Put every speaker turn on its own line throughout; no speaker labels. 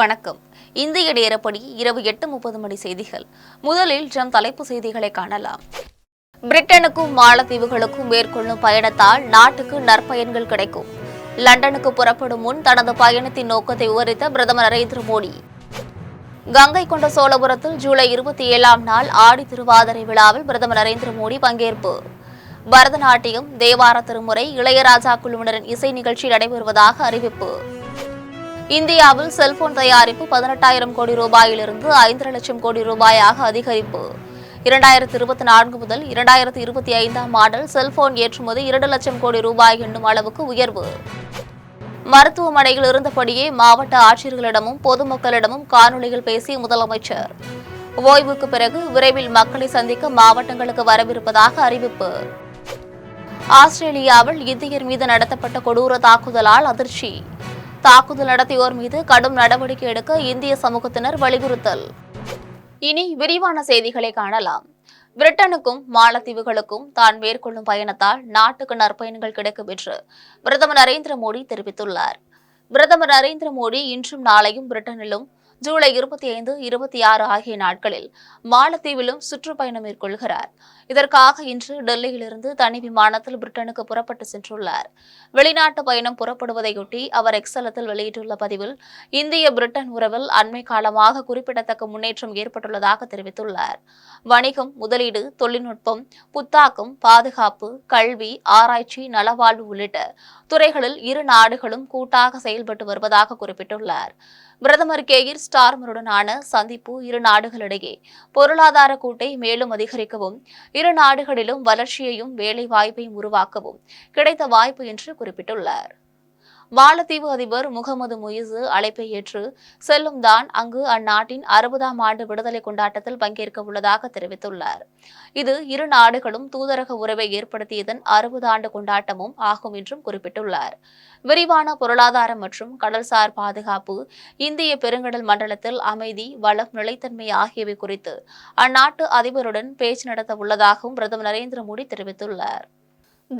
வணக்கம் இந்திய நேரப்படி இரவு எட்டு முப்பது மணி செய்திகள் முதலில் ஜம் தலைப்பு செய்திகளை காணலாம் பிரிட்டனுக்கும் மாலத்தீவுகளுக்கும் மேற்கொள்ளும் பயணத்தால் நாட்டுக்கு நற்பயன்கள் கிடைக்கும் லண்டனுக்கு புறப்படும் முன் தனது பயணத்தின் நோக்கத்தை விவரித்த பிரதமர் நரேந்திர மோடி கங்கை கொண்ட சோழபுரத்தில் ஜூலை இருபத்தி ஏழாம் நாள் ஆடி திருவாதிரை விழாவில் பிரதமர் நரேந்திர மோடி பங்கேற்பு பரதநாட்டியம் தேவார திருமுறை இளையராஜா குழுவினரின் இசை நிகழ்ச்சி நடைபெறுவதாக அறிவிப்பு இந்தியாவில் செல்போன் தயாரிப்பு பதினெட்டாயிரம் கோடி ரூபாயிலிருந்து ஐந்து லட்சம் கோடி ரூபாயாக அதிகரிப்பு இரண்டாயிரத்தி இருபத்தி நான்கு முதல் இரண்டாயிரத்தி இருபத்தி ஐந்தாம் ஆண்டில் செல்போன் ஏற்றுமதி இரண்டு லட்சம் கோடி ரூபாய் என்னும் அளவுக்கு உயர்வு மருத்துவமனையில் இருந்தபடியே மாவட்ட ஆட்சியர்களிடமும் பொதுமக்களிடமும் காணொலியில் பேசிய முதலமைச்சர் ஓய்வுக்கு பிறகு விரைவில் மக்களை சந்திக்க மாவட்டங்களுக்கு வரவிருப்பதாக அறிவிப்பு ஆஸ்திரேலியாவில் இந்தியர் மீது நடத்தப்பட்ட கொடூர தாக்குதலால் அதிர்ச்சி தாக்குதல் நடத்தியோர் மீது கடும் நடவடிக்கை எடுக்க இந்திய சமூகத்தினர் வலியுறுத்தல் இனி விரிவான செய்திகளை காணலாம் பிரிட்டனுக்கும் மாலத்தீவுகளுக்கும் தான் மேற்கொள்ளும் பயணத்தால் நாட்டுக்கு நற்பயன்கள் கிடைக்கும் என்று பிரதமர் நரேந்திர மோடி தெரிவித்துள்ளார் பிரதமர் நரேந்திர மோடி இன்றும் நாளையும் பிரிட்டனிலும் ஜூலை இருபத்தி ஐந்து இருபத்தி ஆறு ஆகிய நாட்களில் மாலத்தீவிலும் சுற்றுப்பயணம் மேற்கொள்கிறார் இதற்காக இன்று டெல்லியிலிருந்து தனி விமானத்தில் பிரிட்டனுக்கு புறப்பட்டு சென்றுள்ளார் வெளிநாட்டு பயணம் புறப்படுவதையொட்டி அவர் எக்ஸலத்தில் வெளியிட்டுள்ள பதிவில் இந்திய பிரிட்டன் உறவில் அண்மை காலமாக குறிப்பிடத்தக்க முன்னேற்றம் ஏற்பட்டுள்ளதாக தெரிவித்துள்ளார் வணிகம் முதலீடு தொழில்நுட்பம் புத்தாக்கம் பாதுகாப்பு கல்வி ஆராய்ச்சி நலவாழ்வு உள்ளிட்ட துறைகளில் இரு நாடுகளும் கூட்டாக செயல்பட்டு வருவதாக குறிப்பிட்டுள்ளார் பிரதமர் கே இர் ஸ்டார்மருடனான சந்திப்பு இரு நாடுகளிடையே பொருளாதார கூட்டை மேலும் அதிகரிக்கவும் இரு நாடுகளிலும் வளர்ச்சியையும் வேலைவாய்ப்பையும் உருவாக்கவும் கிடைத்த வாய்ப்பு என்று குறிப்பிட்டுள்ளார் மாலத்தீவு அதிபர் முகமது முயிசு அழைப்பை ஏற்று செல்லும் தான் அங்கு அந்நாட்டின் அறுபதாம் ஆண்டு விடுதலை கொண்டாட்டத்தில் பங்கேற்க உள்ளதாக தெரிவித்துள்ளார் இது இரு நாடுகளும் தூதரக உறவை ஏற்படுத்தியதன் அறுபது ஆண்டு கொண்டாட்டமும் ஆகும் என்றும் குறிப்பிட்டுள்ளார் விரிவான பொருளாதாரம் மற்றும் கடல்சார் பாதுகாப்பு இந்திய பெருங்கடல் மண்டலத்தில் அமைதி வளம் நிலைத்தன்மை ஆகியவை குறித்து அந்நாட்டு அதிபருடன் பேச்சு நடத்த உள்ளதாகவும் பிரதமர் நரேந்திர மோடி தெரிவித்துள்ளார்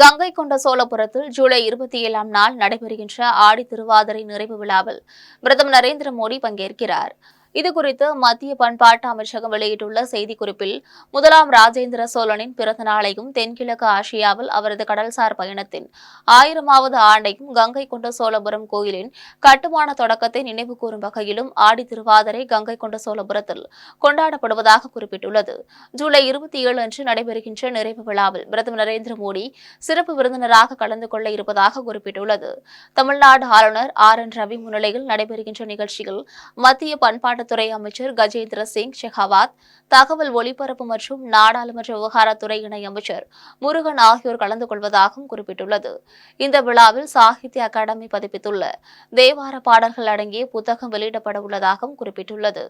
கங்கை கொண்ட சோழபுரத்தில் ஜூலை இருபத்தி ஏழாம் நாள் நடைபெறுகின்ற ஆடி திருவாதிரை நிறைவு விழாவில் பிரதமர் நரேந்திர மோடி பங்கேற்கிறார் இதுகுறித்து மத்திய பண்பாட்டு அமைச்சகம் வெளியிட்டுள்ள செய்திக்குறிப்பில் முதலாம் ராஜேந்திர சோழனின் பிறந்த நாளையும் தென்கிழக்கு ஆசியாவில் அவரது கடல்சார் பயணத்தின் ஆயிரமாவது ஆண்டையும் கங்கை கொண்ட சோழபுரம் கோயிலின் கட்டுமான தொடக்கத்தை நினைவு கூறும் வகையிலும் ஆடி திருவாதிரை கங்கை கொண்ட சோழபுரத்தில் கொண்டாடப்படுவதாக குறிப்பிட்டுள்ளது ஜூலை இருபத்தி ஏழு அன்று நடைபெறுகின்ற நிறைவு விழாவில் பிரதமர் நரேந்திர மோடி சிறப்பு விருந்தினராக கலந்து கொள்ள இருப்பதாக குறிப்பிட்டுள்ளது தமிழ்நாடு ஆளுநர் ஆர் என் ரவி முன்னிலையில் நடைபெறுகின்ற நிகழ்ச்சியில் மத்திய பண்பாட்டு பாதுகாப்புத்துறை அமைச்சர் கஜேந்திர சிங் ஷெகாவாத் தகவல் ஒலிபரப்பு மற்றும் நாடாளுமன்ற விவகாரத்துறை இணையமைச்சர் முருகன் ஆகியோர் கலந்து கொள்வதாகவும் குறிப்பிட்டுள்ளது இந்த விழாவில் சாகித்ய அகாடமி பதிப்பித்துள்ள தேவார பாடல்கள் அடங்கிய புத்தகம் வெளியிடப்பட உள்ளதாகவும் குறிப்பிட்டுள்ளது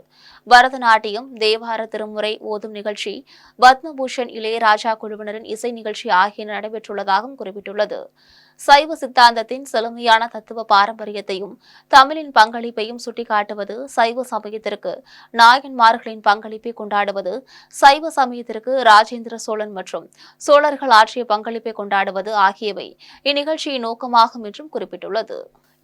பரதநாட்டியம் தேவார திருமுறை ஓதும் நிகழ்ச்சி பத்மபூஷன் இளையராஜா குழுவினரின் இசை நிகழ்ச்சி ஆகியன நடைபெற்றுள்ளதாகவும் குறிப்பிட்டுள்ளது சைவ சித்தாந்தத்தின் செழுமையான தத்துவ பாரம்பரியத்தையும் தமிழின் பங்களிப்பையும் சுட்டிக்காட்டுவது சைவ சமயத்திற்கு நாயன்மார்களின் பங்களிப்பை கொண்டாடுவது சைவ சமயத்திற்கு ராஜேந்திர சோழன் மற்றும் சோழர்கள் ஆற்றிய பங்களிப்பை கொண்டாடுவது ஆகியவை இந்நிகழ்ச்சியின் நோக்கமாகும் என்றும் குறிப்பிட்டுள்ளது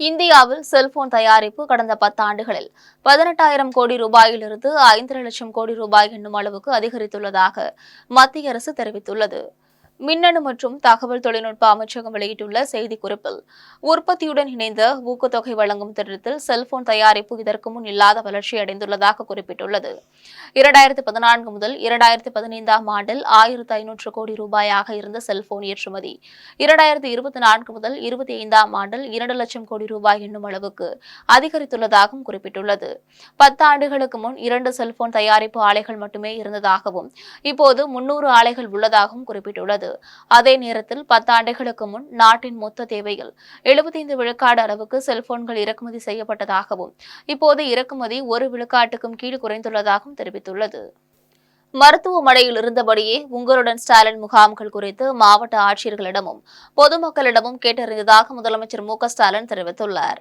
இந்தியாவில் செல்போன் தயாரிப்பு கடந்த பத்தாண்டுகளில் பதினெட்டாயிரம் கோடி ரூபாயிலிருந்து ஐந்தரை லட்சம் கோடி ரூபாய் என்னும் அளவுக்கு அதிகரித்துள்ளதாக மத்திய அரசு தெரிவித்துள்ளது மின்னணு மற்றும் தகவல் தொழில்நுட்ப அமைச்சகம் வெளியிட்டுள்ள செய்திக்குறிப்பில் உற்பத்தியுடன் இணைந்த ஊக்கத்தொகை வழங்கும் திட்டத்தில் செல்போன் தயாரிப்பு இதற்கு முன் இல்லாத வளர்ச்சி அடைந்துள்ளதாக குறிப்பிட்டுள்ளது இரண்டாயிரத்தி பதினான்கு முதல் இரண்டாயிரத்தி பதினைந்தாம் ஆண்டில் ஆயிரத்து ஐநூற்று கோடி ரூபாயாக இருந்த செல்போன் ஏற்றுமதி இரண்டாயிரத்தி இருபத்தி நான்கு முதல் இருபத்தி ஐந்தாம் ஆண்டில் இரண்டு லட்சம் கோடி ரூபாய் என்னும் அளவுக்கு அதிகரித்துள்ளதாகவும் குறிப்பிட்டுள்ளது பத்தாண்டுகளுக்கு முன் இரண்டு செல்போன் தயாரிப்பு ஆலைகள் மட்டுமே இருந்ததாகவும் இப்போது முன்னூறு ஆலைகள் உள்ளதாகவும் குறிப்பிட்டுள்ளது உள்ளது அதே நேரத்தில் பத்தாண்டுகளுக்கு முன் நாட்டின் மொத்த தேவையில் எழுபத்தைந்து விழுக்காடு அளவுக்கு செல்போன்கள் இறக்குமதி செய்யப்பட்டதாகவும் இப்போது இறக்குமதி ஒரு விழுக்காட்டுக்கும் கீழ் குறைந்துள்ளதாகவும் தெரிவித்துள்ளது மருத்துவமனையில் இருந்தபடியே உங்களுடன் ஸ்டாலின் முகாம்கள் குறித்து மாவட்ட ஆட்சியர்களிடமும் பொதுமக்களிடமும் கேட்டறிந்ததாக முதலமைச்சர் மு ஸ்டாலின் தெரிவித்துள்ளார்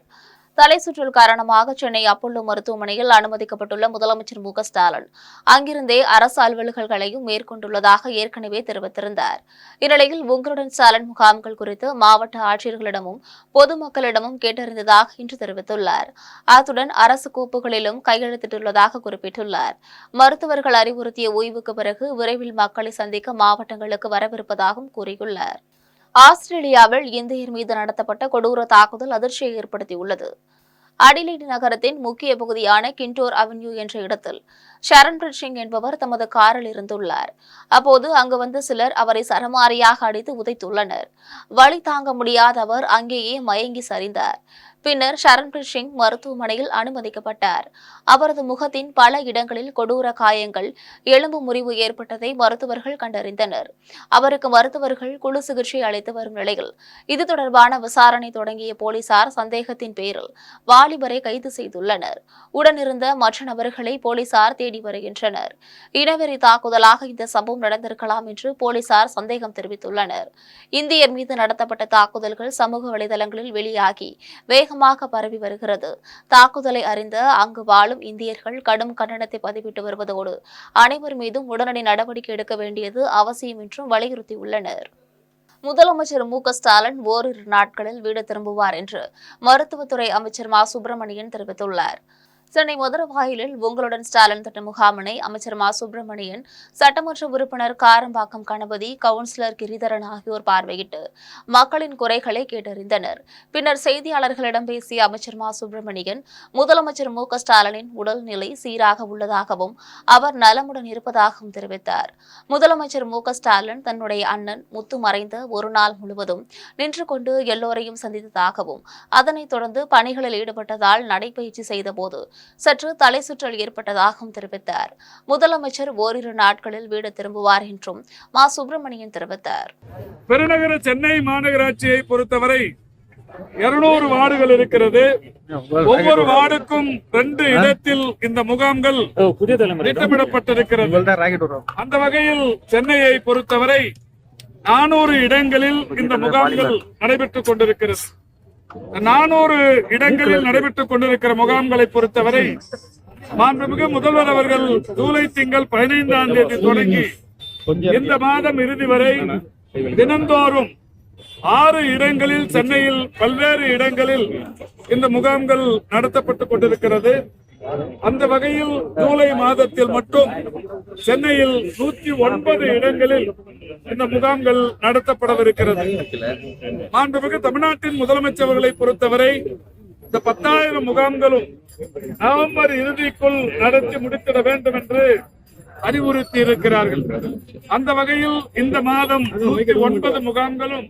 தலை சுற்றல் காரணமாக சென்னை அப்போலோ மருத்துவமனையில் அனுமதிக்கப்பட்டுள்ள முதலமைச்சர் மு ஸ்டாலின் அங்கிருந்தே அரசு அலுவல்களையும் மேற்கொண்டுள்ளதாக ஏற்கனவே தெரிவித்திருந்தார் இந்நிலையில் உங்களுடன் ஸ்டாலின் முகாம்கள் குறித்து மாவட்ட ஆட்சியர்களிடமும் பொதுமக்களிடமும் கேட்டறிந்ததாக இன்று தெரிவித்துள்ளார் அத்துடன் அரசு கோப்புகளிலும் கையெழுத்திட்டுள்ளதாக குறிப்பிட்டுள்ளார் மருத்துவர்கள் அறிவுறுத்திய ஓய்வுக்கு பிறகு விரைவில் மக்களை சந்திக்க மாவட்டங்களுக்கு வரவிருப்பதாகவும் கூறியுள்ளார் ஆஸ்திரேலியாவில் இந்தியர் மீது நடத்தப்பட்ட கொடூர தாக்குதல் அதிர்ச்சியை ஏற்படுத்தியுள்ளது அடிலைடு நகரத்தின் முக்கிய பகுதியான கிண்டோர் அவென்யூ என்ற இடத்தில் ஷரண்பிரீத் சிங் என்பவர் தமது காரில் இருந்துள்ளார் அப்போது அங்கு வந்து சிலர் அவரை சரமாரியாக அடித்து உதைத்துள்ளனர் வழி தாங்க முடியாத அவர் அங்கேயே மயங்கி சரிந்தார் பின்னர் ஷரண்பிரீத் சிங் மருத்துவமனையில் அனுமதிக்கப்பட்டார் அவரது முகத்தின் பல இடங்களில் கொடூர காயங்கள் எலும்பு முறிவு ஏற்பட்டதை மருத்துவர்கள் கண்டறிந்தனர் அவருக்கு மருத்துவர்கள் குழு சிகிச்சை அளித்து வரும் நிலையில் இது தொடர்பான விசாரணை தொடங்கிய போலீசார் சந்தேகத்தின் பேரில் வாலிபரை கைது செய்துள்ளனர் உடனிருந்த மற்ற நபர்களை போலீசார் தேடி வருகின்றனர் இனவெறி தாக்குதலாக இந்த சம்பவம் நடந்திருக்கலாம் என்று போலீசார் சந்தேகம் தெரிவித்துள்ளனர் இந்தியர் மீது நடத்தப்பட்ட தாக்குதல்கள் சமூக வலைதளங்களில் வெளியாகி வேக வேகமாக பரவி வருகிறது தாக்குதலை அறிந்த அங்கு வாழும் இந்தியர்கள் கடும் கண்டனத்தை பதிவிட்டு வருவதோடு அனைவர் மீதும் உடனடி நடவடிக்கை எடுக்க வேண்டியது அவசியம் என்றும் வலியுறுத்தியுள்ளனர் முதலமைச்சர் மு ஸ்டாலின் ஓரிரு நாட்களில் வீடு திரும்புவார் என்று மருத்துவத்துறை அமைச்சர் மா சுப்பிரமணியன் தெரிவித்துள்ளார் சென்னை மதுரவாயிலில் உங்களுடன் ஸ்டாலின் திட்ட முகாமினை அமைச்சர் மா சுப்பிரமணியன் சட்டமன்ற உறுப்பினர் காரம்பாக்கம் கணபதி கவுன்சிலர் கிரிதரன் ஆகியோர் பார்வையிட்டு மக்களின் குறைகளை கேட்டறிந்தனர் பின்னர் செய்தியாளர்களிடம் பேசிய அமைச்சர் மா சுப்பிரமணியன் முதலமைச்சர் மு ஸ்டாலினின் உடல்நிலை சீராக உள்ளதாகவும் அவர் நலமுடன் இருப்பதாகவும் தெரிவித்தார் முதலமைச்சர் மு ஸ்டாலின் தன்னுடைய அண்ணன் முத்து மறைந்த ஒரு நாள் முழுவதும் நின்று கொண்டு எல்லோரையும் சந்தித்ததாகவும் அதனைத் தொடர்ந்து பணிகளில் ஈடுபட்டதால் நடைபயிற்சி செய்தபோது சற்று தலை சுற்றல் ஏற்பட்டதாகவும் தெரிவித்தார் முதலமைச்சர் ஓரிரு நாட்களில் வீடு திரும்புவார் என்றும் மா சுப்பிரமணியன் தெரிவித்தார்
பெருநகர சென்னை மாநகராட்சியை பொறுத்தவரை இருநூறு வார்டுகள் இருக்கிறது ஒவ்வொரு வார்டுக்கும் ரெண்டு இடத்தில் இந்த முகாம்கள் திட்டமிடப்பட்டிருக்கிறது அந்த வகையில் சென்னையை பொறுத்தவரை நானூறு இடங்களில் இந்த முகாம்கள் நடைபெற்றுக் கொண்டிருக்கிறது நானூறு இடங்களில் நடைபெற்றுக் கொண்டிருக்கிற முகாம்களை பொறுத்தவரை மாண்புமிகு முதல்வர் அவர்கள் ஜூலை திங்கள் பதினைந்தாம் தேதி தொடங்கி இந்த மாதம் இறுதி வரை தினந்தோறும் ஆறு இடங்களில் சென்னையில் பல்வேறு இடங்களில் இந்த முகாம்கள் நடத்தப்பட்டுக் கொண்டிருக்கிறது அந்த வகையில் ஜூலை மாதத்தில் மட்டும் சென்னையில் நூத்தி ஒன்பது இடங்களில் இந்த முகாம்கள் நடத்தப்படவிருக்கிறது மாண்புமிகு தமிழ்நாட்டின் முதலமைச்சர்களை பொறுத்தவரை இந்த பத்தாயிரம் முகாம்களும் நவம்பர் இறுதிக்குள் நடத்தி முடித்திட வேண்டும் என்று அறிவுறுத்தி இருக்கிறார்கள் அந்த வகையில் இந்த மாதம் நூத்தி ஒன்பது முகாம்களும்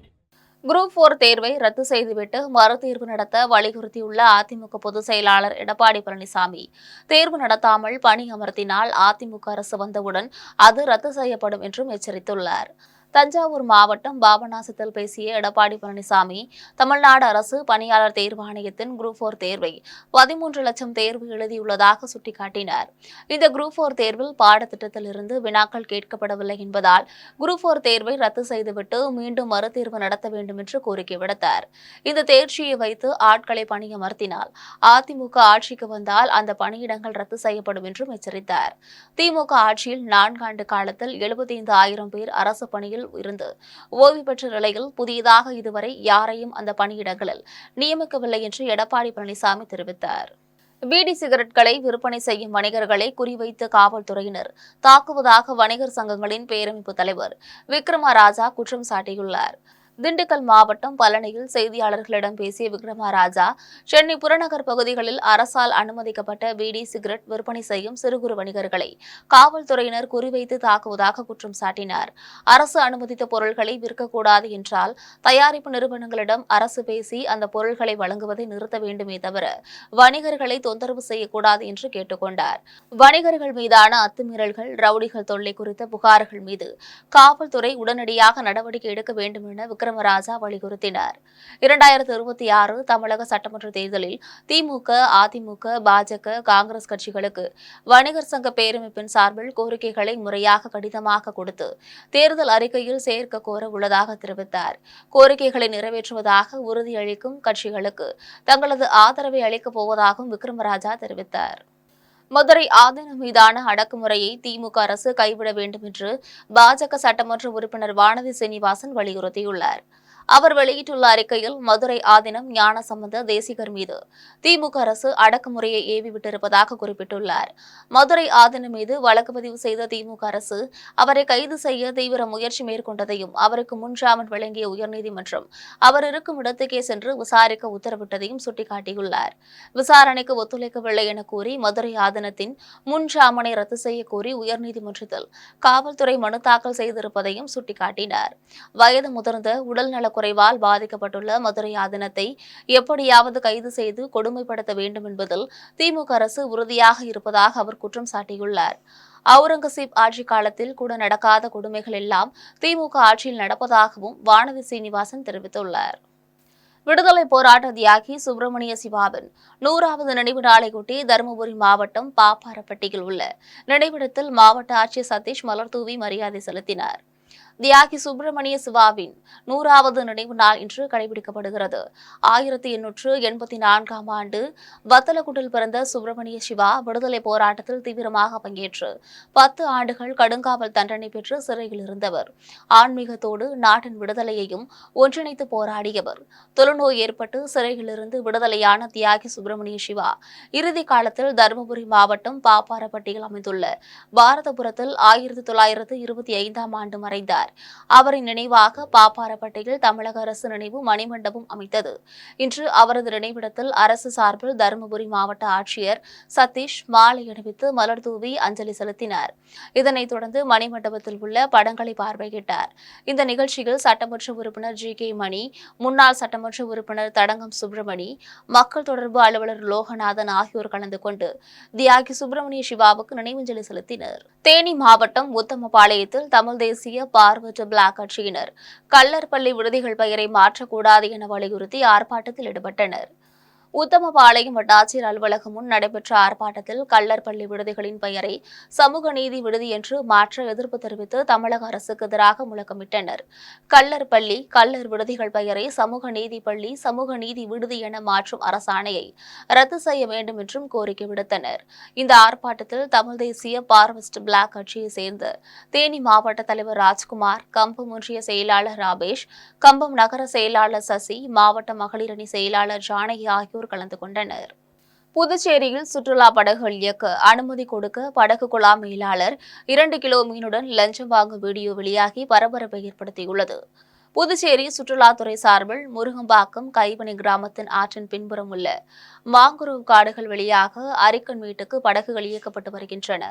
குரூப் போர் தேர்வை ரத்து செய்துவிட்டு மறுதேர்வு நடத்த வலியுறுத்தியுள்ள அதிமுக பொதுச் செயலாளர் எடப்பாடி பழனிசாமி தேர்வு நடத்தாமல் பணி அமர்த்தினால் அதிமுக அரசு வந்தவுடன் அது ரத்து செய்யப்படும் என்றும் எச்சரித்துள்ளார் தஞ்சாவூர் மாவட்டம் பாபநாசத்தில் பேசிய எடப்பாடி பழனிசாமி தமிழ்நாடு அரசு பணியாளர் தேர்வாணையத்தின் குரூப் போர் தேர்வை பதிமூன்று லட்சம் தேர்வு எழுதியுள்ளதாக சுட்டிக்காட்டினார் இந்த குரூப் போர் தேர்வில் பாடத்திட்டத்தில் இருந்து வினாக்கள் கேட்கப்படவில்லை என்பதால் குரூப் போர் தேர்வை ரத்து செய்துவிட்டு மீண்டும் மறுதேர்வு நடத்த வேண்டும் என்று கோரிக்கை விடுத்தார் இந்த தேர்ச்சியை வைத்து ஆட்களை பணியமர்த்தினால் அதிமுக ஆட்சிக்கு வந்தால் அந்த பணியிடங்கள் ரத்து செய்யப்படும் என்றும் எச்சரித்தார் திமுக ஆட்சியில் நான்காண்டு காலத்தில் எழுபத்தைந்து ஆயிரம் பேர் அரசு பணியில் பணியில் இருந்து ஓய்வு பெற்ற நிலையில் புதியதாக இதுவரை யாரையும் அந்த பணியிடங்களில் நியமிக்கவில்லை என்று எடப்பாடி பழனிசாமி தெரிவித்தார் பீடி சிகரெட்களை விற்பனை செய்யும் வணிகர்களை குறிவைத்து காவல்துறையினர் தாக்குவதாக வணிகர் சங்கங்களின் பேரமைப்பு தலைவர் விக்ரமராஜா குற்றம் சாட்டியுள்ளார் திண்டுக்கல் மாவட்டம் பழனியில் செய்தியாளர்களிடம் பேசிய விக்ரமராஜா சென்னை புறநகர் பகுதிகளில் அரசால் அனுமதிக்கப்பட்ட பீடி சிகரெட் விற்பனை செய்யும் சிறு குறு வணிகர்களை காவல்துறையினர் குறிவைத்து தாக்குவதாக குற்றம் சாட்டினார் அரசு அனுமதித்த பொருட்களை விற்கக்கூடாது என்றால் தயாரிப்பு நிறுவனங்களிடம் அரசு பேசி அந்த பொருட்களை வழங்குவதை நிறுத்த வேண்டுமே தவிர வணிகர்களை தொந்தரவு செய்யக்கூடாது என்று கேட்டுக்கொண்டார் வணிகர்கள் மீதான அத்துமீறல்கள் ரவுடிகள் தொல்லை குறித்த புகார்கள் மீது காவல்துறை உடனடியாக நடவடிக்கை எடுக்க வேண்டும் என விக்ரம் தர்மராஜா வலியுறுத்தினார் இரண்டாயிரத்தி இருபத்தி ஆறு தமிழக சட்டமன்ற தேர்தலில் திமுக அதிமுக பாஜக காங்கிரஸ் கட்சிகளுக்கு வணிகர் சங்க பேரமைப்பின் சார்பில் கோரிக்கைகளை முறையாக கடிதமாக கொடுத்து தேர்தல் அறிக்கையில் சேர்க்க கோர உள்ளதாக தெரிவித்தார் கோரிக்கைகளை நிறைவேற்றுவதாக உறுதியளிக்கும் கட்சிகளுக்கு தங்களது ஆதரவை அளிக்கப் போவதாகவும் விக்ரமராஜா தெரிவித்தார் மதுரை ஆதீனம் மீதான அடக்குமுறையை திமுக அரசு கைவிட வேண்டும் என்று பாஜக சட்டமன்ற உறுப்பினர் வானதி சீனிவாசன் வலியுறுத்தியுள்ளார் அவர் வெளியிட்டுள்ள அறிக்கையில் மதுரை ஆதினம் ஞான சம்பந்த தேசிகர் மீது திமுக அரசு அடக்குமுறையை ஏவிவிட்டிருப்பதாக குறிப்பிட்டுள்ளார் மதுரை ஆதினம் மீது வழக்கு பதிவு செய்த திமுக அரசு அவரை கைது செய்ய தீவிர முயற்சி மேற்கொண்டதையும் அவருக்கு முன்ஜாமீன் வழங்கிய உயர்நீதிமன்றம் அவர் இருக்கும் இடத்துக்கே சென்று விசாரிக்க உத்தரவிட்டதையும் சுட்டிக்காட்டியுள்ளார் விசாரணைக்கு ஒத்துழைக்கவில்லை என கூறி மதுரை ஆதனத்தின் முன்ஜாமீனை ரத்து செய்ய கோரி உயர்நீதிமன்றத்தில் காவல்துறை மனு தாக்கல் செய்திருப்பதையும் சுட்டிக்காட்டினார் வயது முதிர்ந்த உடல்நலக் குறைவால் பாதிக்கப்பட்டுள்ள மதுரை ஆதீனத்தை எப்படியாவது கைது செய்து கொடுமைப்படுத்த வேண்டும் என்பதில் திமுக அரசு உறுதியாக இருப்பதாக அவர் குற்றம் சாட்டியுள்ளார் அவுரங்கசீப் ஆட்சி காலத்தில் கூட நடக்காத கொடுமைகள் எல்லாம் திமுக ஆட்சியில் நடப்பதாகவும் வானதி சீனிவாசன் தெரிவித்துள்ளார் விடுதலை போராட்ட தியாகி சுப்பிரமணிய சிவாவின் நூறாவது நினைவு நாளையொட்டி தருமபுரி மாவட்டம் பாப்பாரப்பட்டியில் உள்ள நினைவிடத்தில் மாவட்ட ஆட்சியர் சதீஷ் மலர்தூவி மரியாதை செலுத்தினார் தியாகி சுப்பிரமணிய சிவாவின் நூறாவது நினைவு நாள் இன்று கடைபிடிக்கப்படுகிறது ஆயிரத்தி எண்ணூற்று எண்பத்தி நான்காம் ஆண்டு வத்தலகுட்டில் பிறந்த சுப்பிரமணிய சிவா விடுதலை போராட்டத்தில் தீவிரமாக பங்கேற்று பத்து ஆண்டுகள் கடுங்காவல் தண்டனை பெற்று சிறையில் இருந்தவர் ஆன்மீகத்தோடு நாட்டின் விடுதலையையும் ஒன்றிணைத்து போராடியவர் தொழுநோய் ஏற்பட்டு சிறையிலிருந்து விடுதலையான தியாகி சுப்பிரமணிய சிவா இறுதி காலத்தில் தருமபுரி மாவட்டம் பாப்பாரப்பட்டியில் அமைந்துள்ள பாரதபுரத்தில் ஆயிரத்தி தொள்ளாயிரத்து இருபத்தி ஐந்தாம் ஆண்டு மறைந்தார் கொண்டார் அவரின் நினைவாக பாப்பாரப்பட்டியில் தமிழக அரசு நினைவு மணிமண்டபம் அமைத்தது இன்று அவரது நினைவிடத்தில் அரசு சார்பில் தருமபுரி மாவட்ட ஆட்சியர் சதீஷ் மாலை அணிவித்து மலர்தூவி அஞ்சலி செலுத்தினார் இதனைத் தொடர்ந்து மணிமண்டபத்தில் உள்ள படங்களை பார்வையிட்டார் இந்த நிகழ்ச்சியில் சட்டமன்ற உறுப்பினர் ஜி கே மணி முன்னாள் சட்டமன்ற உறுப்பினர் தடங்கம் சுப்பிரமணி மக்கள் தொடர்பு அலுவலர் லோகநாதன் ஆகியோர் கலந்து கொண்டு தியாகி சுப்பிரமணிய சிவாவுக்கு நினைவஞ்சலி செலுத்தினர் தேனி மாவட்டம் உத்தமபாளையத்தில் தமிழ் தேசிய பார்வை மற்றும் பிளாக் கட்சியினர் கல்லர் பள்ளி விடுதிகள் பெயரை மாற்றக்கூடாது என வலியுறுத்தி ஆர்ப்பாட்டத்தில் ஈடுபட்டனர் உத்தமபாளையம் வட்டாட்சியர் அலுவலகம் முன் நடைபெற்ற ஆர்ப்பாட்டத்தில் கள்ளர் பள்ளி விடுதிகளின் பெயரை சமூக நீதி விடுதி என்று மாற்ற எதிர்ப்பு தெரிவித்து தமிழக அரசுக்கு எதிராக முழக்கமிட்டனர் கள்ளர் பள்ளி கள்ளர் விடுதிகள் பெயரை சமூக நீதி பள்ளி சமூக நீதி விடுதி என மாற்றும் அரசாணையை ரத்து செய்ய வேண்டும் என்றும் கோரிக்கை விடுத்தனர் இந்த ஆர்ப்பாட்டத்தில் தமிழ் தேசிய பார்வஸ்ட் பிளாக் கட்சியை சேர்ந்த தேனி மாவட்ட தலைவர் ராஜ்குமார் கம்பம் ஒன்றிய செயலாளர் ராபேஷ் கம்பம் நகர செயலாளர் சசி மாவட்ட மகளிரணி செயலாளர் ஜானகி ஆகியோர் ஆகியோர் கலந்து கொண்டனர் புதுச்சேரியில் சுற்றுலா படகுகள் இயக்க அனுமதி கொடுக்க படகு குழா மேலாளர் இரண்டு கிலோ மீனுடன் லஞ்சம் வாங்கும் வீடியோ வெளியாகி பரபரப்பை ஏற்படுத்தியுள்ளது புதுச்சேரி சுற்றுலாத்துறை சார்பில் முருகம்பாக்கம் கைவினை கிராமத்தின் ஆற்றின் பின்புறம் உள்ள மாங்குரு காடுகள் வழியாக அரிக்கன் வீட்டுக்கு படகுகள் இயக்கப்பட்டு வருகின்றன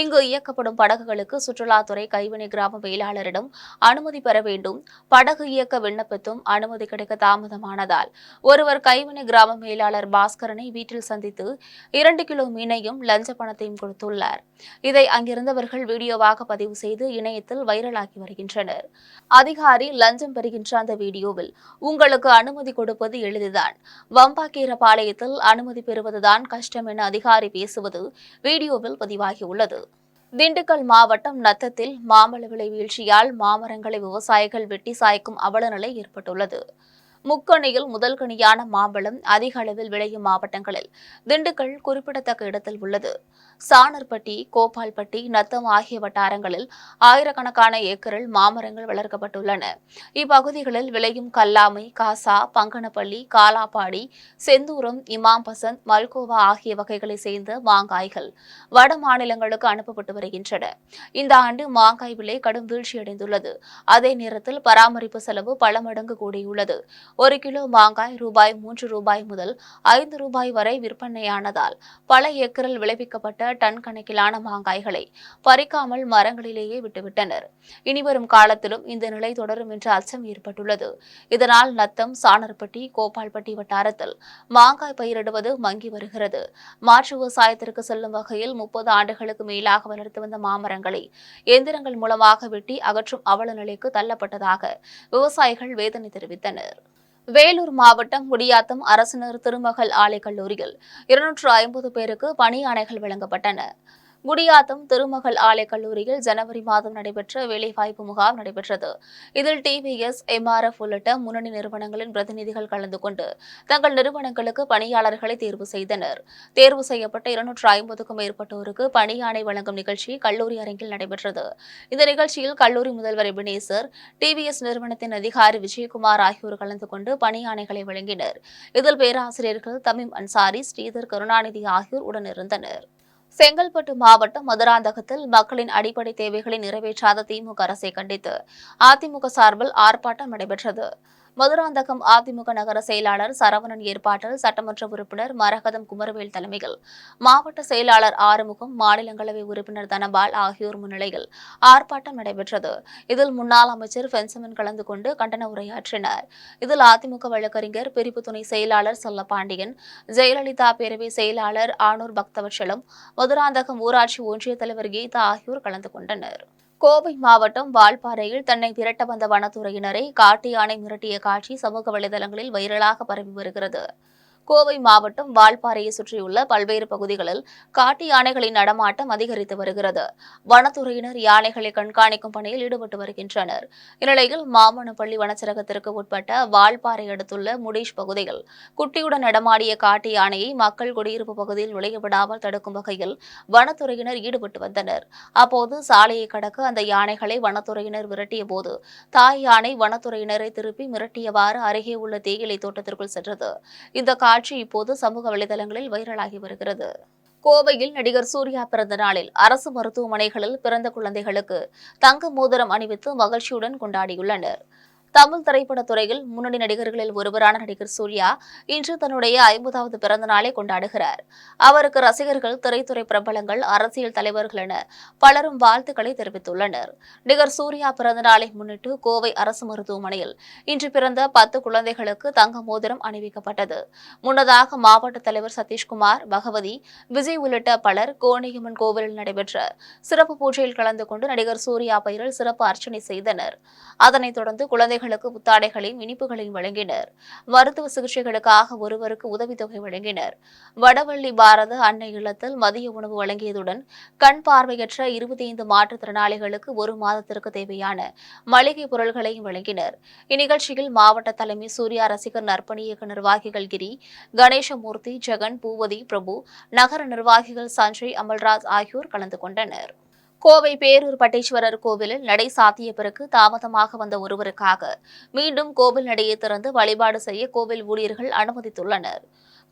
இங்கு இயக்கப்படும் படகுகளுக்கு சுற்றுலாத்துறை கைவினை கிராம மேலாளரிடம் அனுமதி பெற வேண்டும் படகு இயக்க விண்ணப்பத்தும் அனுமதி கிடைக்க தாமதமானதால் ஒருவர் கைவினை கிராம மேலாளர் பாஸ்கரனை வீட்டில் சந்தித்து இரண்டு கிலோ மீனையும் லஞ்ச பணத்தையும் கொடுத்துள்ளார் இதை அங்கிருந்தவர்கள் வீடியோவாக பதிவு செய்து இணையத்தில் வைரலாகி வருகின்றனர் அதிகாரி லஞ்ச லஞ்சம் பெறுகின்ற அந்த வீடியோவில் உங்களுக்கு அனுமதி கொடுப்பது எளிதுதான் வம்பாக்கீர பாளையத்தில் அனுமதி பெறுவதுதான் கஷ்டம் என அதிகாரி பேசுவது வீடியோவில் பதிவாகியுள்ளது திண்டுக்கல் மாவட்டம் நத்தத்தில் மாமல விலை வீழ்ச்சியால் மாமரங்களை விவசாயிகள் வெட்டி சாய்க்கும் அவலநிலை ஏற்பட்டுள்ளது முக்கணியில் முதல் கனியான மாம்பழம் அதிக அளவில் விளையும் மாவட்டங்களில் திண்டுக்கல் குறிப்பிடத்தக்க இடத்தில் உள்ளது சானர்பட்டி கோபால்பட்டி நத்தம் ஆகிய வட்டாரங்களில் ஆயிரக்கணக்கான ஏக்கரில் மாமரங்கள் வளர்க்கப்பட்டுள்ளன இப்பகுதிகளில் விளையும் கல்லாமை காசா பங்கனப்பள்ளி காலாப்பாடி செந்தூரம் இமாம் பசந்த் மல்கோவா ஆகிய வகைகளை சேர்ந்த மாங்காய்கள் வட மாநிலங்களுக்கு அனுப்பப்பட்டு வருகின்றன இந்த ஆண்டு மாங்காய் விலை கடும் வீழ்ச்சியடைந்துள்ளது அதே நேரத்தில் பராமரிப்பு செலவு பல மடங்கு கூடியுள்ளது ஒரு கிலோ மாங்காய் ரூபாய் மூன்று ரூபாய் முதல் ஐந்து ரூபாய் வரை விற்பனையானதால் பல ஏக்கரில் விளைவிக்கப்பட்ட டன் கணக்கிலான மாங்காய்களை பறிக்காமல் மரங்களிலேயே விட்டுவிட்டனர் இனிவரும் காலத்திலும் இந்த நிலை தொடரும் என்ற அச்சம் ஏற்பட்டுள்ளது இதனால் நத்தம் சாணர்பட்டி கோபால்பட்டி வட்டாரத்தில் மாங்காய் பயிரிடுவது மங்கி வருகிறது மாற்று விவசாயத்திற்கு செல்லும் வகையில் முப்பது ஆண்டுகளுக்கு மேலாக வளர்த்து வந்த மாமரங்களை எந்திரங்கள் மூலமாக வெட்டி அகற்றும் அவல நிலைக்கு தள்ளப்பட்டதாக விவசாயிகள் வேதனை தெரிவித்தனர் வேலூர் மாவட்டம் குடியாத்தம் அரசினர் திருமகள் ஆலை கல்லூரியில் இருநூற்று ஐம்பது பேருக்கு பணி ஆணைகள் வழங்கப்பட்டன குடியாத்தம் திருமகள் ஆலை கல்லூரியில் ஜனவரி மாதம் நடைபெற்ற வேலைவாய்ப்பு முகாம் நடைபெற்றது இதில் டிவிஎஸ் எம்ஆர்எஃப் உள்ளிட்ட முன்னணி நிறுவனங்களின் பிரதிநிதிகள் கலந்து கொண்டு தங்கள் நிறுவனங்களுக்கு பணியாளர்களை தேர்வு செய்தனர் தேர்வு செய்யப்பட்ட இருநூற்று ஐம்பதுக்கும் மேற்பட்டோருக்கு பணியாணை வழங்கும் நிகழ்ச்சி கல்லூரி அரங்கில் நடைபெற்றது இந்த நிகழ்ச்சியில் கல்லூரி முதல்வர் எபினேசர் டிவிஎஸ் நிறுவனத்தின் அதிகாரி விஜயகுமார் ஆகியோர் கலந்து கொண்டு பணியாணைகளை வழங்கினர் இதில் பேராசிரியர்கள் தமிம் அன்சாரி ஸ்ரீதர் கருணாநிதி ஆகியோர் உடனிருந்தனா் செங்கல்பட்டு மாவட்டம் மதுராந்தகத்தில் மக்களின் அடிப்படை தேவைகளை நிறைவேற்றாத திமுக அரசை கண்டித்து அதிமுக சார்பில் ஆர்ப்பாட்டம் நடைபெற்றது மதுராந்தகம் அதிமுக நகர செயலாளர் சரவணன் ஏற்பாட்டில் சட்டமன்ற உறுப்பினர் மரகதம் குமரவேல் தலைமையில் மாவட்ட செயலாளர் ஆறுமுகம் மாநிலங்களவை உறுப்பினர் தனபால் ஆகியோர் முன்னிலையில் ஆர்ப்பாட்டம் நடைபெற்றது இதில் முன்னாள் அமைச்சர் பென்சமன் கலந்து கொண்டு கண்டன உரையாற்றினர் இதில் அதிமுக வழக்கறிஞர் பிரிவு துணை செயலாளர் செல்லப்பாண்டியன் ஜெயலலிதா பேரவை செயலாளர் ஆனூர் பக்தவச்சலம் மதுராந்தகம் ஊராட்சி ஒன்றிய தலைவர் கீதா ஆகியோர் கலந்து கொண்டனர் கோவை மாவட்டம் வால்பாறையில் தன்னை விரட்ட வந்த வனத்துறையினரை காட்டு யானை மிரட்டிய காட்சி சமூக வலைதளங்களில் வைரலாக பரவி வருகிறது கோவை மாவட்டம் வால்பாறையை சுற்றியுள்ள பல்வேறு பகுதிகளில் காட்டு யானைகளின் நடமாட்டம் அதிகரித்து வருகிறது வனத்துறையினர் யானைகளை கண்காணிக்கும் பணியில் ஈடுபட்டு வருகின்றனர் இந்நிலையில் மாமனப்பள்ளி வனச்சரகத்திற்கு உட்பட்ட வால்பாறை அடுத்துள்ள முடிஷ் பகுதியில் குட்டியுடன் நடமாடிய காட்டு யானையை மக்கள் குடியிருப்பு பகுதியில் நுழையவிடாமல் தடுக்கும் வகையில் வனத்துறையினர் ஈடுபட்டு வந்தனர் அப்போது சாலையை கடக்க அந்த யானைகளை வனத்துறையினர் விரட்டிய போது தாய் யானை வனத்துறையினரை திருப்பி மிரட்டியவாறு அருகே உள்ள தேயிலை தோட்டத்திற்குள் சென்றது இந்த காட்டு காட்சி இப்போது சமூக வலைதளங்களில் வைரலாகி வருகிறது கோவையில் நடிகர் சூர்யா பிறந்த நாளில் அரசு மருத்துவமனைகளில் பிறந்த குழந்தைகளுக்கு தங்க மோதிரம் அணிவித்து மகிழ்ச்சியுடன் கொண்டாடியுள்ளனர் தமிழ் திரைப்பட துறையில் முன்னணி நடிகர்களில் ஒருவரான நடிகர் சூர்யா இன்று தன்னுடைய ஐம்பதாவது பிறந்த நாளை கொண்டாடுகிறார் அவருக்கு ரசிகர்கள் திரைத்துறை பிரபலங்கள் அரசியல் தலைவர்கள் என பலரும் வாழ்த்துக்களை தெரிவித்துள்ளனர் நடிகர் சூர்யா பிறந்த நாளை முன்னிட்டு கோவை அரசு மருத்துவமனையில் இன்று பிறந்த பத்து குழந்தைகளுக்கு தங்க மோதிரம் அணிவிக்கப்பட்டது முன்னதாக மாவட்ட தலைவர் சதீஷ்குமார் பகவதி விஜய் உள்ளிட்ட பலர் கோணியம்மன் கோவிலில் நடைபெற்ற சிறப்பு பூஜையில் கலந்து கொண்டு நடிகர் சூர்யா பெயரில் சிறப்பு அர்ச்சனை செய்தனர் அதனைத் தொடர்ந்து குழந்தை குழந்தைகளுக்கு புத்தாடைகளையும் இனிப்புகளையும் வழங்கினர் மருத்துவ சிகிச்சைகளுக்காக ஒருவருக்கு உதவித்தொகை வழங்கினர் வடவள்ளி பாரத அன்னை இல்லத்தில் மதிய உணவு வழங்கியதுடன் கண் பார்வையற்ற இருபத்தி ஐந்து மாற்றுத்திறனாளிகளுக்கு ஒரு மாதத்திற்கு தேவையான மளிகை பொருள்களையும் வழங்கினர் இந்நிகழ்ச்சியில் மாவட்ட தலைமை சூர்யா ரசிகர் நற்பணி இயக்க நிர்வாகிகள் கிரி கணேசமூர்த்தி ஜெகன் பூவதி பிரபு நகர நிர்வாகிகள் சஞ்சய் அமல்ராஜ் ஆகியோர் கலந்து கொண்டனர் கோவை பேரூர் பட்டேஸ்வரர் கோவிலில் நடை சாத்திய பிறகு தாமதமாக வந்த ஒருவருக்காக மீண்டும் கோவில் நடையை திறந்து வழிபாடு செய்ய கோவில் ஊழியர்கள் அனுமதித்துள்ளனர்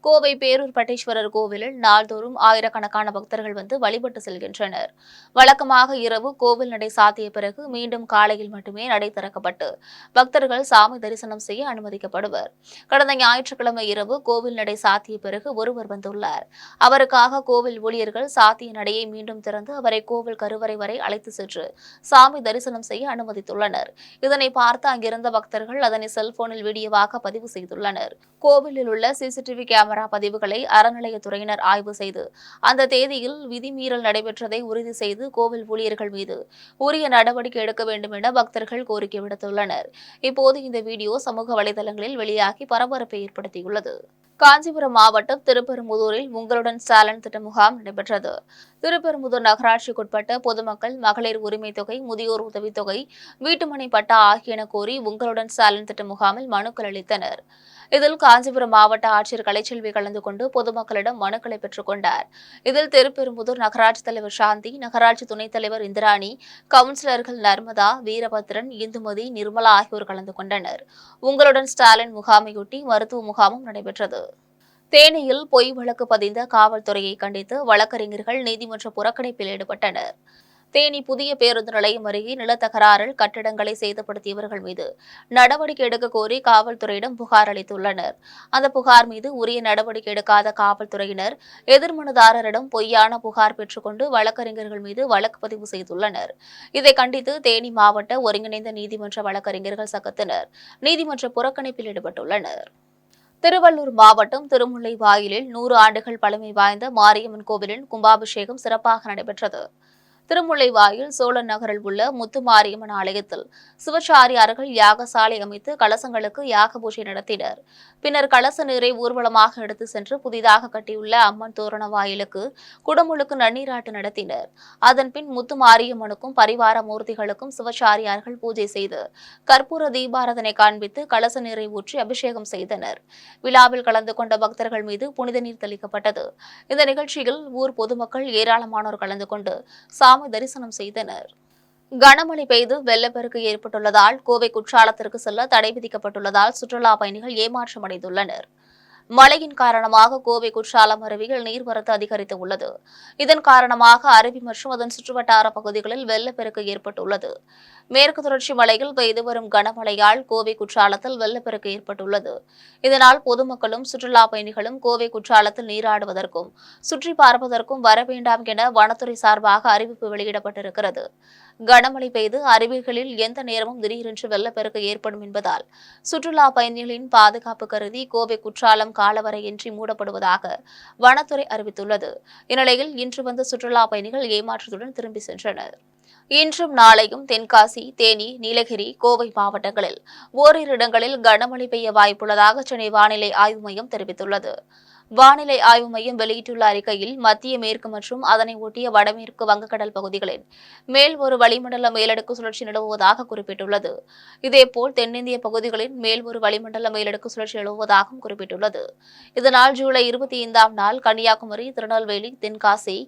கோவை பேரூர் பட்டேஸ்வரர் கோவிலில் நாள்தோறும் ஆயிரக்கணக்கான பக்தர்கள் வந்து வழிபட்டு செல்கின்றனர் வழக்கமாக இரவு கோவில் நடை சாத்திய பிறகு மீண்டும் காலையில் மட்டுமே நடை திறக்கப்பட்டு பக்தர்கள் சாமி தரிசனம் செய்ய அனுமதிக்கப்படுவர் கடந்த ஞாயிற்றுக்கிழமை இரவு கோவில் நடை சாத்திய பிறகு ஒருவர் வந்துள்ளார் அவருக்காக கோவில் ஊழியர்கள் சாத்திய நடையை மீண்டும் திறந்து அவரை கோவில் கருவறை வரை அழைத்து சென்று சாமி தரிசனம் செய்ய அனுமதித்துள்ளனர் இதனை பார்த்து அங்கிருந்த பக்தர்கள் அதனை செல்போனில் வீடியோவாக பதிவு செய்துள்ளனர் கோவிலில் உள்ள சிசிடிவி கேமரா பதிவுகளை அறநிலையத்துறையினர் ஆய்வு செய்து அந்த தேதியில் விதிமீறல் நடைபெற்றதை உறுதி செய்து கோவில் ஊழியர்கள் மீது உரிய நடவடிக்கை எடுக்க வேண்டும் என பக்தர்கள் கோரிக்கை விடுத்துள்ளனர் இப்போது இந்த வீடியோ சமூக வலைதளங்களில் வெளியாகி பரபரப்பை ஏற்படுத்தியுள்ளது காஞ்சிபுரம் மாவட்டம் திருப்பெரும்புதூரில் உங்களுடன் ஸ்டாலின் திட்ட முகாம் நடைபெற்றது திருப்பெரும்புதூர் நகராட்சிக்குட்பட்ட பொதுமக்கள் மகளிர் உரிமை தொகை முதியோர் உதவித்தொகை வீட்டுமனை பட்டா ஆகியன கோரி உங்களுடன் ஸ்டாலின் திட்ட முகாமில் மனுக்கள் அளித்தனர் இதில் காஞ்சிபுரம் மாவட்ட ஆட்சியர் கலைச்செல்வி கலந்து கொண்டு பொதுமக்களிடம் மனுக்களை பெற்றுக் கொண்டார் இதில் திருப்பெரும்புதூர் நகராட்சி தலைவர் சாந்தி நகராட்சி துணைத் தலைவர் இந்திராணி கவுன்சிலர்கள் நர்மதா வீரபத்ரன் இந்துமதி நிர்மலா ஆகியோர் கலந்து கொண்டனர் உங்களுடன் ஸ்டாலின் முகாமையொட்டி மருத்துவ முகாமும் நடைபெற்றது தேனியில் பொய் வழக்கு பதிந்த காவல்துறையை கண்டித்து வழக்கறிஞர்கள் நீதிமன்ற புறக்கணிப்பில் ஈடுபட்டனர் தேனி புதிய பேருந்து நிலையம் அருகே நிலத்தகராறில் கட்டிடங்களை சேதப்படுத்தியவர்கள் மீது நடவடிக்கை எடுக்க கோரி காவல்துறையிடம் புகார் அளித்துள்ளனர் அந்த புகார் மீது உரிய நடவடிக்கை எடுக்காத காவல்துறையினர் எதிர்மனுதாரரிடம் பொய்யான புகார் பெற்றுக்கொண்டு வழக்கறிஞர்கள் மீது வழக்கு பதிவு செய்துள்ளனர் இதை கண்டித்து தேனி மாவட்ட ஒருங்கிணைந்த நீதிமன்ற வழக்கறிஞர்கள் சங்கத்தினர் நீதிமன்ற புறக்கணிப்பில் ஈடுபட்டுள்ளனர் திருவள்ளூர் மாவட்டம் திருமுல்லை வாயிலில் நூறு ஆண்டுகள் பழமை வாய்ந்த மாரியம்மன் கோவிலின் கும்பாபிஷேகம் சிறப்பாக நடைபெற்றது திருமுல்லைவாயில் சோழன் நகரில் உள்ள முத்துமாரியம்மன் ஆலயத்தில் சிவச்சாரியார்கள் யாகசாலை அமைத்து கலசங்களுக்கு யாக பூஜை நடத்தினர் பின்னர் கலச நீரை ஊர்வலமாக எடுத்து சென்று புதிதாக கட்டியுள்ள அம்மன் தோரண வாயிலுக்கு குடமுழுக்கு நன்னீராட்டு நடத்தினர் அதன்பின் முத்துமாரியம்மனுக்கும் பரிவார மூர்த்திகளுக்கும் சிவச்சாரியார்கள் பூஜை செய்து கற்பூர தீபாரதனை காண்பித்து கலச நீரை ஊற்றி அபிஷேகம் செய்தனர் விழாவில் கலந்து கொண்ட பக்தர்கள் மீது புனித நீர் தெளிக்கப்பட்டது இந்த நிகழ்ச்சியில் ஊர் பொதுமக்கள் ஏராளமானோர் கலந்து கொண்டு சாமி தரிசனம் செய்தனர் கனமழை பெய்து வெள்ளப்பெருக்கு ஏற்பட்டுள்ளதால் கோவை குற்றாலத்திற்கு செல்ல தடை விதிக்கப்பட்டுள்ளதால் சுற்றுலா பயணிகள் ஏமாற்றமடைந்துள்ளனா் மழையின் காரணமாக கோவை குற்றாலம் அருவியில் நீர்வரத்து அதிகரித்து உள்ளது இதன் காரணமாக அருவி மற்றும் அதன் சுற்றுவட்டார பகுதிகளில் வெள்ளப்பெருக்கு ஏற்பட்டுள்ளது மேற்கு தொடர்ச்சி மலையில் பெய்து வரும் கனமழையால் கோவை குற்றாலத்தில் வெள்ளப்பெருக்கு ஏற்பட்டுள்ளது இதனால் பொதுமக்களும் சுற்றுலா பயணிகளும் கோவை குற்றாலத்தில் நீராடுவதற்கும் சுற்றி பார்ப்பதற்கும் வர வேண்டாம் என வனத்துறை சார்பாக அறிவிப்பு வெளியிடப்பட்டிருக்கிறது கனமழை பெய்து அருவிகளில் எந்த நேரமும் திடீரென்று வெள்ளப்பெருக்கு ஏற்படும் என்பதால் சுற்றுலா பயணிகளின் பாதுகாப்பு கருதி கோவை குற்றாலம் காலவரையின்றி மூடப்படுவதாக வனத்துறை அறிவித்துள்ளது இந்நிலையில் இன்று வந்த சுற்றுலா பயணிகள் ஏமாற்றத்துடன் திரும்பி சென்றனர் இன்றும் நாளையும் தென்காசி தேனி நீலகிரி கோவை மாவட்டங்களில் ஓரிரு இடங்களில் கனமழை பெய்ய வாய்ப்புள்ளதாக சென்னை வானிலை ஆய்வு மையம் தெரிவித்துள்ளது வானிலை ஆய்வு மையம் வெளியிட்டுள்ள அறிக்கையில் மத்திய மேற்கு மற்றும் அதனை ஒட்டிய வடமேற்கு வங்கக்கடல் பகுதிகளில் மேல் ஒரு வளிமண்டல மேலடுக்கு சுழற்சி நிலவுவதாக குறிப்பிட்டுள்ளது இதேபோல் தென்னிந்திய பகுதிகளில் மேல் ஒரு வளிமண்டல மேலடுக்கு சுழற்சி நிலவுவதாகவும் குறிப்பிட்டுள்ளது இதனால் ஜூலை இருபத்தி ஐந்தாம் நாள் கன்னியாகுமரி திருநெல்வேலி தென்காசி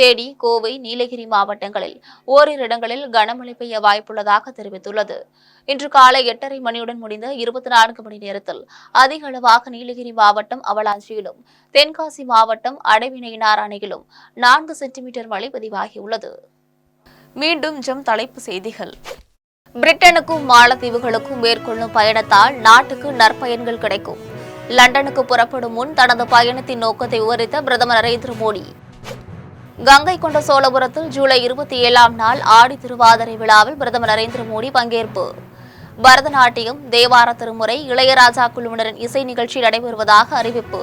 தேடி கோவை நீலகிரி மாவட்டங்களில் ஓரிரு இடங்களில் கனமழை பெய்ய வாய்ப்புள்ளதாக தெரிவித்துள்ளது இன்று காலை எட்டரை மணியுடன் முடிந்த இருபத்தி நான்கு மணி நேரத்தில் அதிக அளவாக நீலகிரி மாவட்டம் அவலாஞ்சியிலும் தென்காசி மாவட்டம் அடைவினையினார் அணையிலும் நான்கு சென்டிமீட்டர் மழை பதிவாகியுள்ளது மீண்டும் ஜம் தலைப்பு செய்திகள் பிரிட்டனுக்கும் மாலத்தீவுகளுக்கும் மேற்கொள்ளும் பயணத்தால் நாட்டுக்கு நற்பயன்கள் கிடைக்கும் லண்டனுக்கு புறப்படும் முன் தனது பயணத்தின் நோக்கத்தை விவரித்த பிரதமர் நரேந்திர மோடி கங்கை கொண்ட சோழபுரத்தில் ஜூலை இருபத்தி ஏழாம் நாள் ஆடி திருவாதிரை விழாவில் பிரதமர் நரேந்திர மோடி பங்கேற்பு பரதநாட்டியம் தேவார திருமுறை இளையராஜா குழுவினரின் இசை நிகழ்ச்சி நடைபெறுவதாக அறிவிப்பு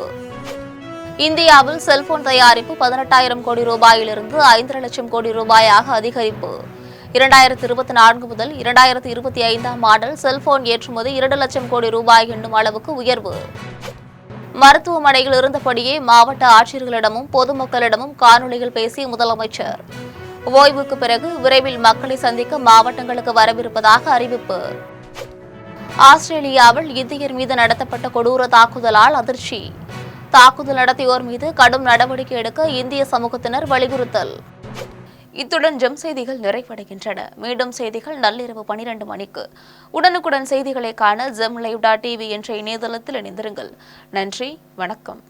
இந்தியாவில் செல்போன் தயாரிப்பு பதினெட்டாயிரம் கோடி ரூபாயிலிருந்து ஐந்து லட்சம் கோடி ரூபாயாக அதிகரிப்பு இரண்டாயிரத்தி இருபத்தி நான்கு முதல் இரண்டாயிரத்தி இருபத்தி ஐந்தாம் ஆண்டில் செல்போன் ஏற்றுமதி இரண்டு லட்சம் கோடி ரூபாய் என்னும் அளவுக்கு உயர்வு மருத்துவமனையில் இருந்தபடியே மாவட்ட ஆட்சியர்களிடமும் பொதுமக்களிடமும் காணொலியில் பேசிய முதலமைச்சர் ஓய்வுக்கு பிறகு விரைவில் மக்களை சந்திக்க மாவட்டங்களுக்கு வரவிருப்பதாக அறிவிப்பு ஆஸ்திரேலியாவில் இந்தியர் மீது நடத்தப்பட்ட கொடூர தாக்குதலால் அதிர்ச்சி தாக்குதல் நடத்தியோர் மீது கடும் நடவடிக்கை எடுக்க இந்திய சமூகத்தினர் வலியுறுத்தல் இத்துடன் ஜெம் செய்திகள் நிறைவடைகின்றன மீண்டும் செய்திகள் நள்ளிரவு பனிரெண்டு மணிக்கு உடனுக்குடன் செய்திகளை காண ஜெம் லைவ் டாட் டிவி என்ற இணையதளத்தில் இணைந்திருங்கள் நன்றி வணக்கம்